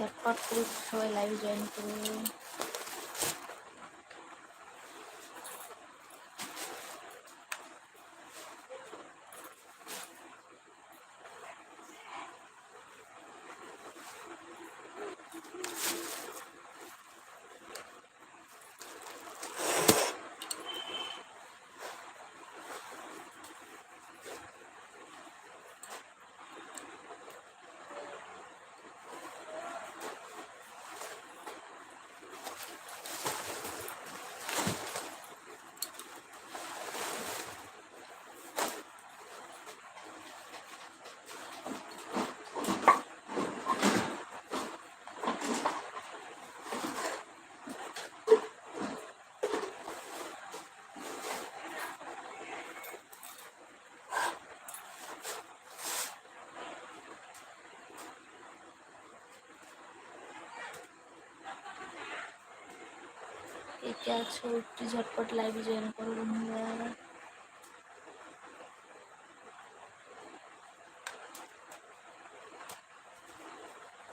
চটপট করে সবাই লাইভ জয়েন করে একে আছো, একটু ঝটপট লাইভে জয়েন করো বন্ধুরা।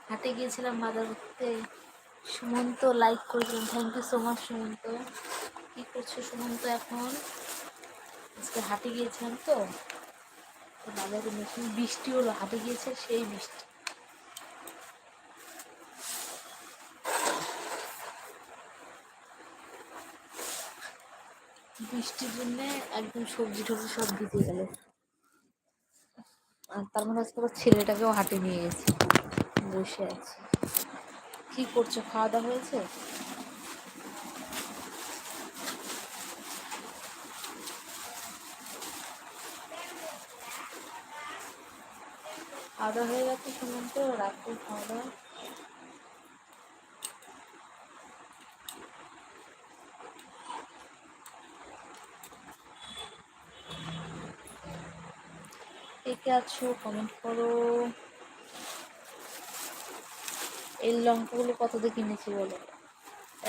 হাটে গিয়েছিলাম বাজার করতে। সুমন্ত লাইক করেছিলাম thank you so much Sumanta. কি করছ সুমন্ত এখন? আজকে হাটে গিয়েছিলাম তো। তো বাজারে নতুন বৃষ্টি হলো, হাটে গিয়েছে সেই বৃষ্টি। বৃষ্টির জন্য একদম সবজি টবজি সব দিতে গেল। আর তার মানে আজকে আবার ছেলেটাকেও হাটে নিয়ে গেছি। বসে আছে। কি করছ? খাওয়া দাওয়া হয়েছে? খাওয়া দাওয়া হয়ে গেছে শুনুন তো রাত্রে খাওয়া দাওয়া। কে আছো? কমেন্ট করো। এই লঙ্কাগুলো কত দিয়ে কিনেছি বলো?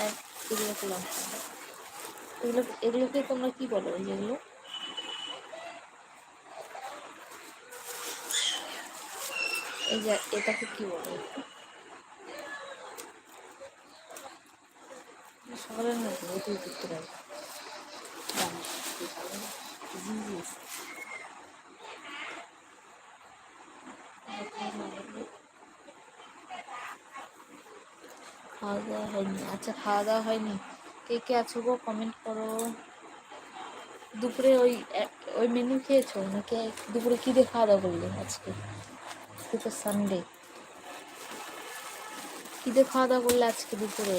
এক কিলো লঙ্কা। এগুলো, এগুলোকে তোমরা কি বলো যেগুলো? এই যে এটাকে কি বলো? সকালের মধ্যে এটাই করতে খাওয়া দাওয়া হয়নি। আচ্ছা খাওয়া দাওয়া হয়নি। কে কে আছো গো? কমেন্ট করো। দুপুরে ওই ওই মেনু খেয়েছো? নাকি দুপুরে কি দিয়ে খাওয়া দাওয়া করলে আজকে? তো সানডে কি দিয়ে খাওয়া দাওয়া করলে আজকে দুপুরে?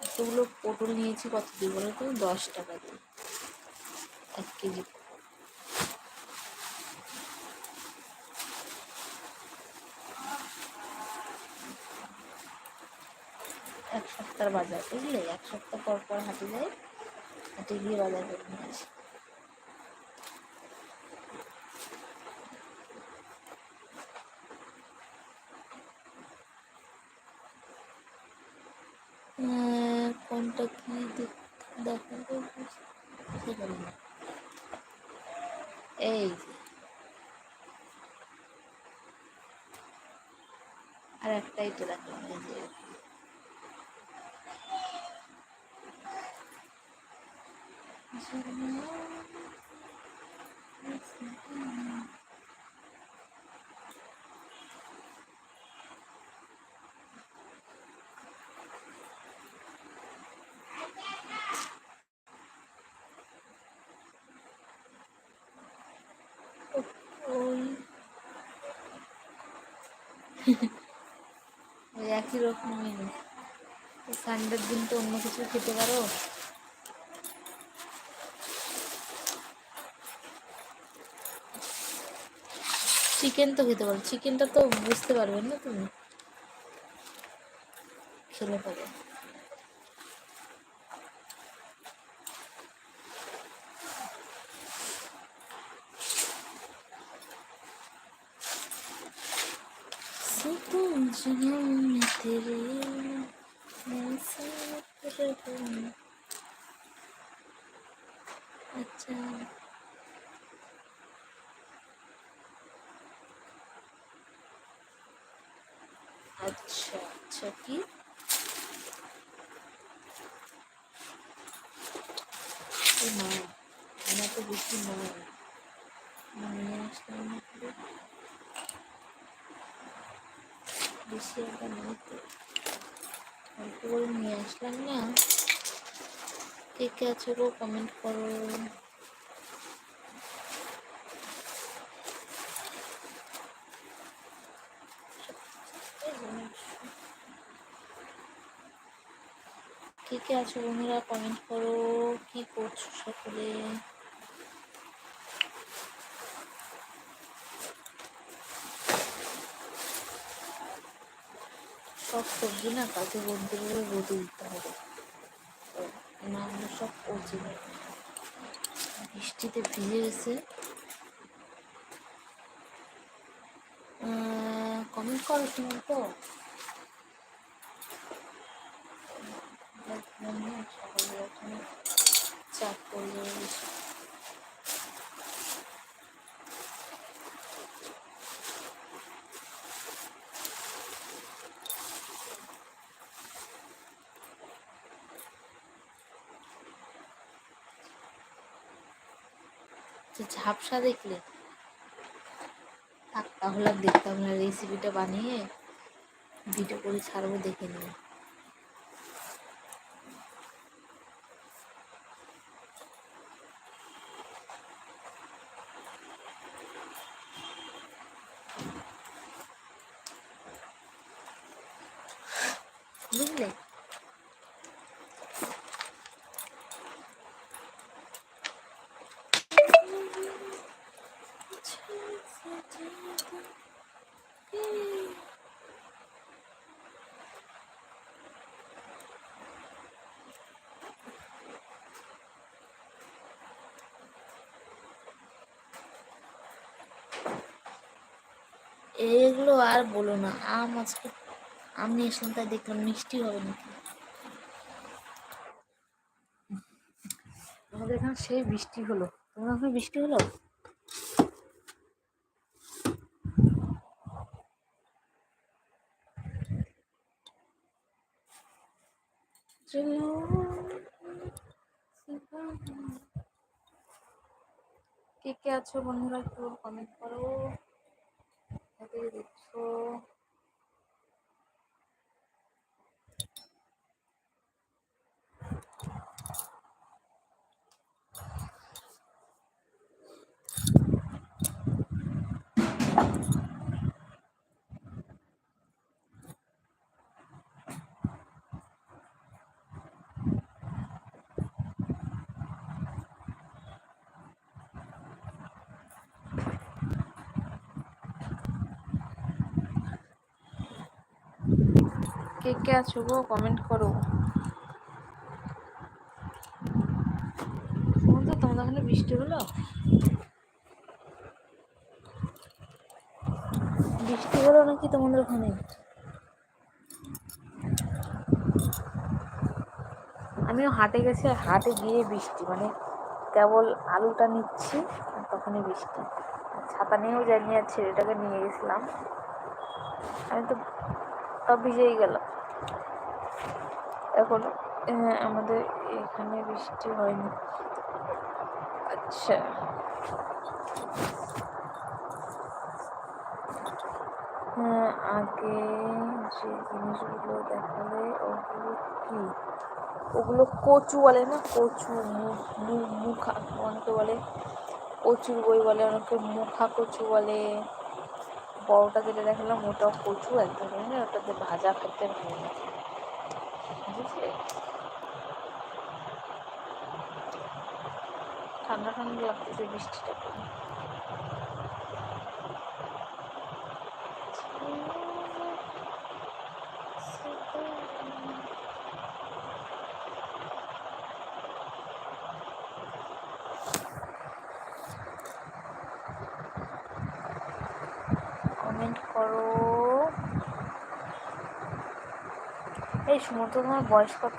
এতগুলো পটল নিয়েছি কত দিয়ে বলো তো? দশ টাকা দিয়ে। এক কেজি এক সপ্তাহ বাজার বুঝলে? এক সপ্তাহ পর পর হাটে যাই হাটে গিয়ে বাজার করে নিয়ে আসি আহ, কোনটা কি দেখ- দেখাবো বুঝতে পারি না। এই যে। আর একটাই তো রাখলাম এই যে ওই একই রকমই সানডের দিন তো অন্য কিছু খেতে পারো? চিকেন তো খেতে পারো চিকেনটা তো বুঝতে পারবে না তুমি খেলে পাবে सुकून जन्म में तेरे मैं साथ रहूं अच्छा কে কে আছে গো কমেন্ট করো। কে কে আছো বন্ধুরা কমেন্ট করো, কি করছ সকলে? সব সবজি না কালকে রোদে দিতে হবে। হলে সব পচে বৃষ্টিতে ভিজে গেছে। কমেন্ট করো তুমি তো সকালে এখন চাপ করলে যে ঝাপসা দেখলে থাক তাহলে দেখতাম না রেসিপিটা বানিয়ে ভিডিও করে ছাড়বো দেখে নিয়ে বুঝলে এগুলো আর বলো না। আম আজকে আম এসলাম তাই দেখলাম মিষ্টি হবে নাকি? আমাদের এখানে সেই বৃষ্টি হলো। তোমার ওখানে বৃষ্টি হলো? কে কে আছো বন্ধুরা, একটু কমেন্ট করো। কোথা থেকে কে কে আছো গো? কমেন্ট করো। তো তোমাদের ওখানে বৃষ্টি হলো? বৃষ্টি হলো নাকি তোমাদের ওখানে? আমিও হাটে গেছি হাটে গিয়ে বৃষ্টি মানে কেবল আলুটা নিচ্ছি তখনই বৃষ্টি। ছাতা নিয়েও যাইনি, আর ছেলেটাকে নিয়ে গেছিলাম। আমি তো সব ভিজেই গেল এখন আহ, আমাদের এখানে বৃষ্টি হয়নি। আচ্ছা। হ্যাঁ আগে যে জিনিসগুলো দেখালে ওগুলো কি? ওগুলো কচু বলে না? কচু মুখা অনেকে বলে। কচুর বই বলে অনেকে মুখা কচু বলে। বড়টা যেটা দেখালাম ওটাও কচু এক ধরনের ওটাতে ভাজা খেতে ভালো লাগে বুঝলে ঠান্ডা ঠান্ডা লাগতেছে বৃষ্টিটা। কমেন্ট করো এই তোমার বয়স কত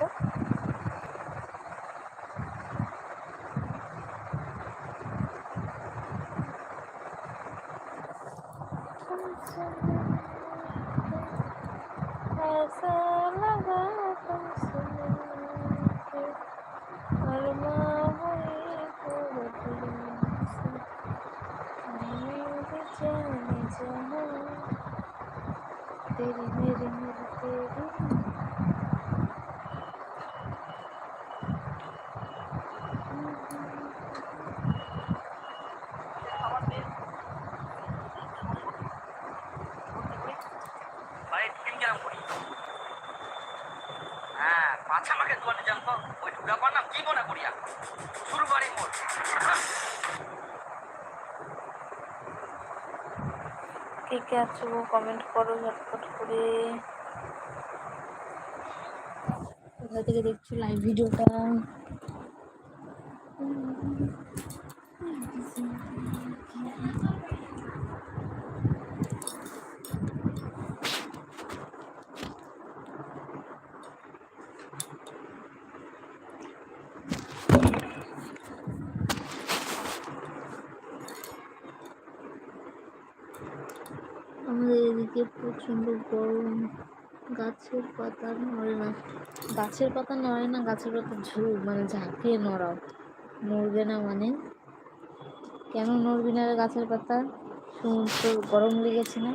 আচ্ছা আমাকে দুয়ারে জানতো ওই ব্যাপার নাম কি মনে করিয়া শুরু বাড়ি মোর কে আছে গো কমেন্ট করো ঝটপট করে। কোথা থেকে দেখছ লাইভ ভিডিওটা আমাদের এদিকে প্রচণ্ড গরম, গাছের পাতা নড়ে না। গাছের পাতা নড়ে না, গাছের পাতা ঝুল মানে ঝাঁকিয়ে নড়াও। নড়বে না মানে? কেন নড়বি না গাছের পাতা? সমুদ্র গরম লেগেছে না?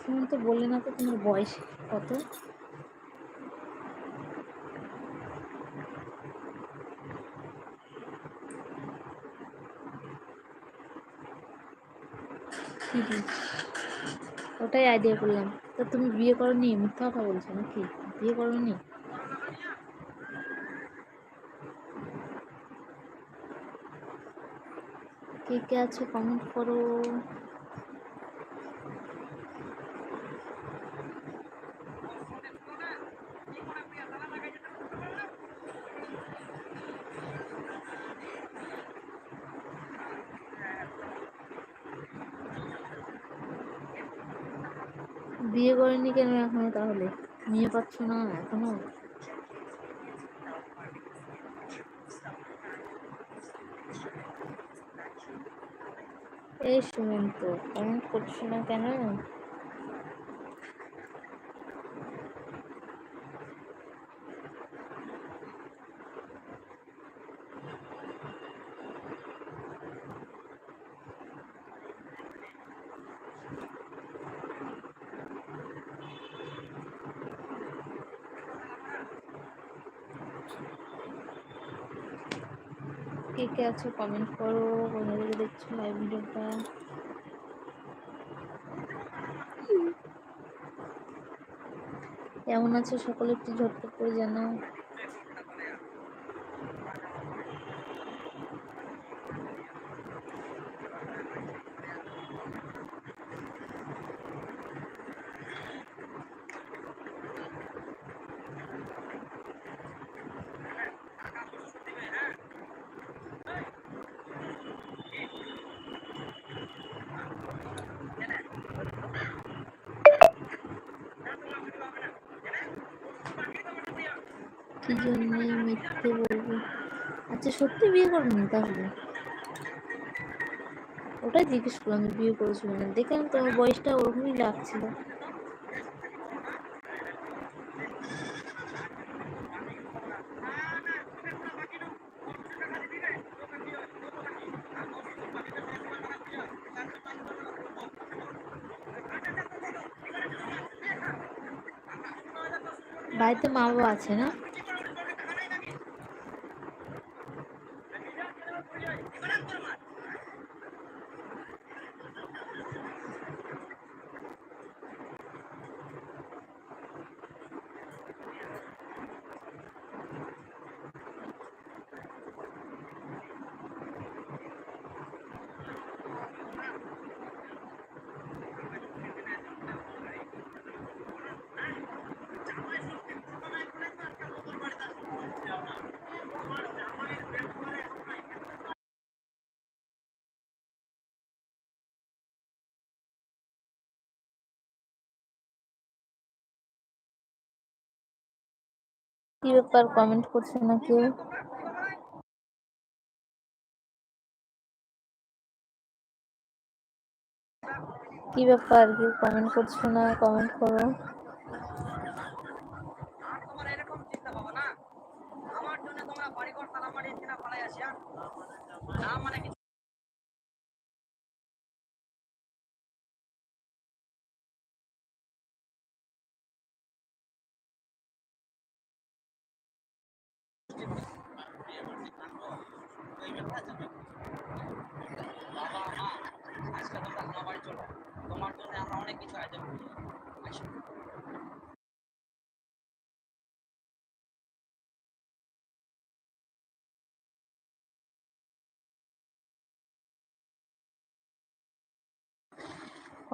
সুমন্ত বললে না তো তোমার বয়স কত? ওটাই আইডিয়া করলাম। তা তুমি বিয়ে করনি? মিথ্যা কথা বলছো নাকি? বিয়ে করনি? কে কে আছে? কমেন্ট করো বিয়ে করেনি কেন এখনও তাহলে? মেয়ে পাচ্ছ না এখনও? এই সুমন্ত কমেন্ট করছ না কেন? কে কে আছো কমেন্ট করো কোথা দেখছ লাইভ ভিডিওটা। কেমন আছো সকলে একটু ঝটপট করে জানাও। কি জন্য মিথ্যে বলব। আচ্ছা সত্যি বিয়ে করনি তাহলে? ওটাই জিজ্ঞেস করলাম বিয়ে করেছ না দেখলাম তোমার বয়সটা ওরকমই লাগছিল। বাড়িতে মা বাবা আছে না? কি ব্যাপার কমেন্ট করছে না কেউ কি ব্যাপার? কেউ কমেন্ট করছ না? কমেন্ট করো। আমার জন্য তোমরা বাড়িঘর তালা মারিয়ে কিনা পালাই আসিয়া। না মানে কিছু বাবা মা আজকে তোমরা আমার বাড়ি চলো তোমার জন্য আসো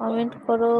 কমেন্ট করো।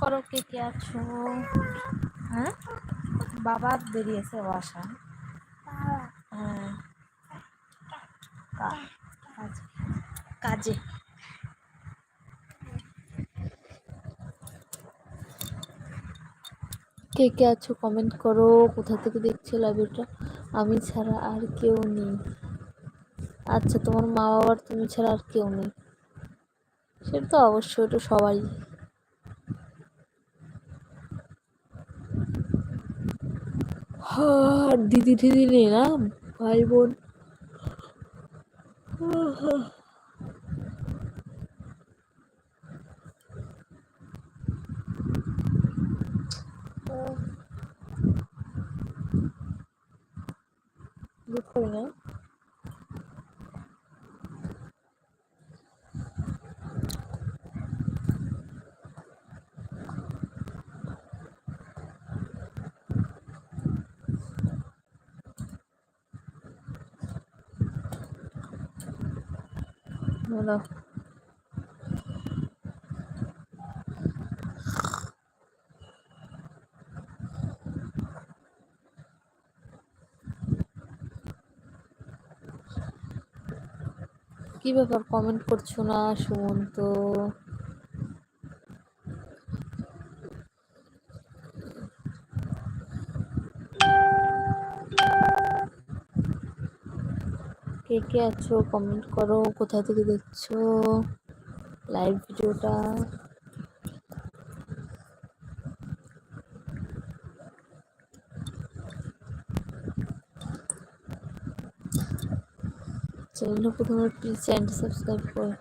করো কে কে আছো? হ্যাঁ? বাবা বেরিয়েছে বাসা হ্যাঁ। কাজে কে কে আছো কমেন্ট করো, কোথা থেকে দেখছ লাইভটা আমি ছাড়া আর কেউ নেই। আচ্ছা তোমার মা বাবার তুমি ছাড়া আর কেউ নেই। সেটা তো অবশ্যই এটা সবাই আর দিদি দিদি নেই না ভাই বোন। দুঃখ না? বলো কি ব্যাপার? কমেন্ট করছ না সুমন্ত? কে কে আছো? কমেন্ট করো। কোথা থেকে দেখছ? লাইভ ভিডিওটা? চ্যানেলটা প্রথমে প্লিজ চ্যানেলটা সাবস্ক্রাইব করো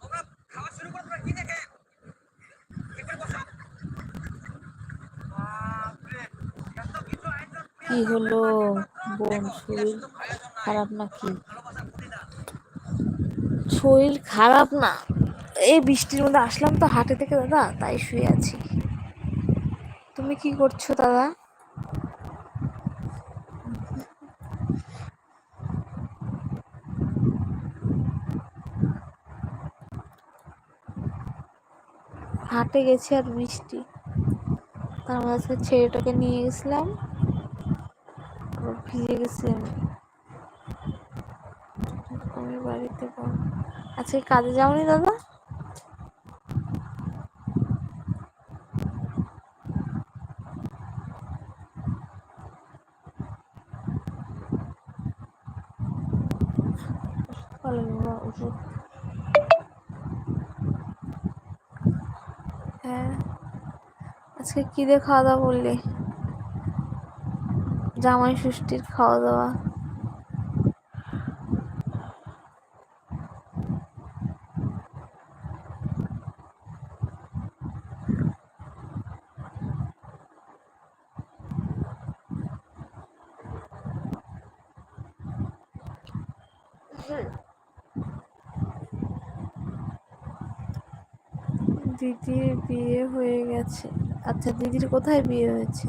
তোমরা খাওয়া শুরু করো তোমরা কি দেখে এখানে বসো বাপরে এত কিছু আইটেম কি হলো? বোন, শরীর খারাপ নাকি? শরীর খারাপ না। এই বৃষ্টির মধ্যে আসলাম তো হাটে থেকে, দাদা, তাই শুয়ে আছি। তুমি কি করছ, দাদা? হাটে গেছি আর বৃষ্টি। তার মাঝে ছেলেটাকে নিয়ে গেছিলাম। আবার ভিজে গেছি আমি। আমি বাড়িতে আজকে কাজে যাওনি দাদা? ওষুধ। হ্যাঁ। আজকে কি দিয়ে খাওয়া দাওয়া করলি? জামাই ষষ্ঠীর খাওয়া দাওয়া দিদির বিয়ে হয়ে গেছে। আচ্ছা দিদির কোথায় বিয়ে হয়েছে?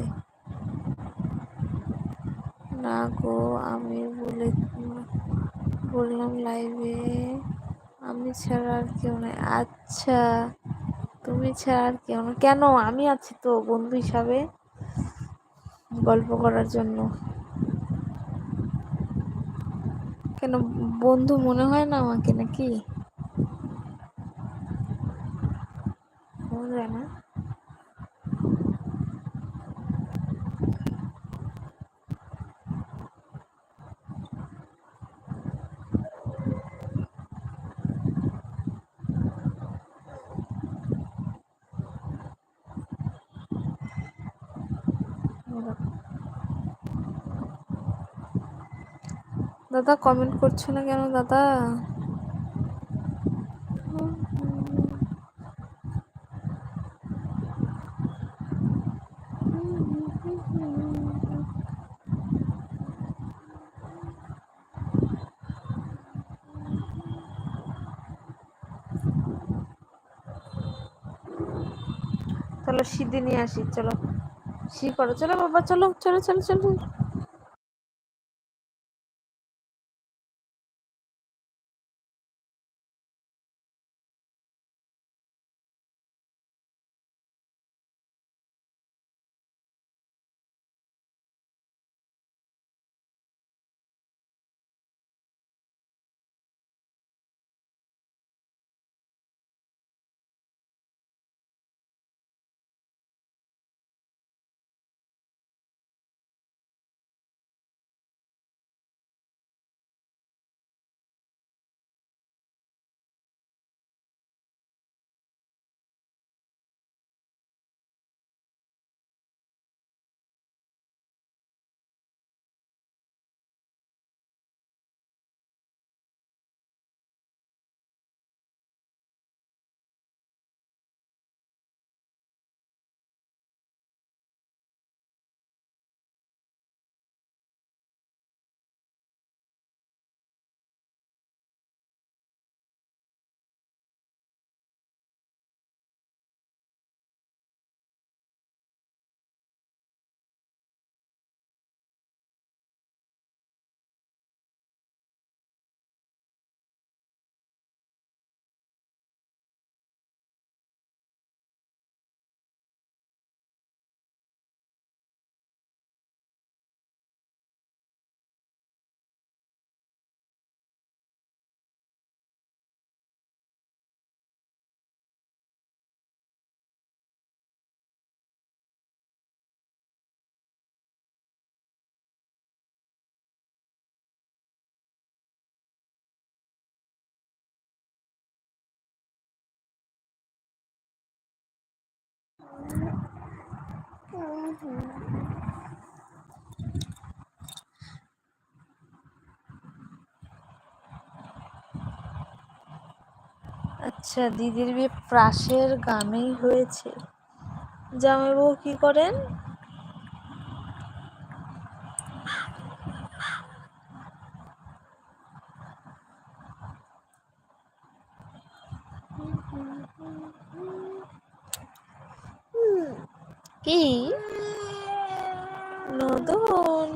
গো আমি বলে, বললাম লাইভে আমি ছাড়া আর কেউ নাই। আচ্ছা তুমি ছাড়া আর কেউ না। কেন? আমি আছি তো বন্ধু হিসাবে গল্প করার জন্য। কেন, বন্ধু মনে হয় না আমাকে নাকি? মনে হয় না। দাদা কমেন্ট করছ না কেন দাদা? চলো সিদ্ধি নিয়ে আসি, চলো। সি করো, চলো বাবা, চলো চলো চলো চলো। আচ্ছা দিদির বিয়ে প্রাসের গ্রামেই হয়েছে। জামাইবাবু কি করেন কি নদন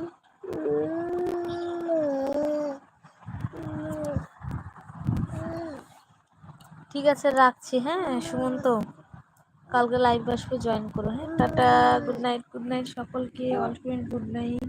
ঠিক আছে, রাখছি হ্যাঁ সুমন্ত। কালকে লাইভ আসবে জয়েন করো হ্যাঁ tata good night good night সকলকে অল ফ্রেন্ড গুড নাইট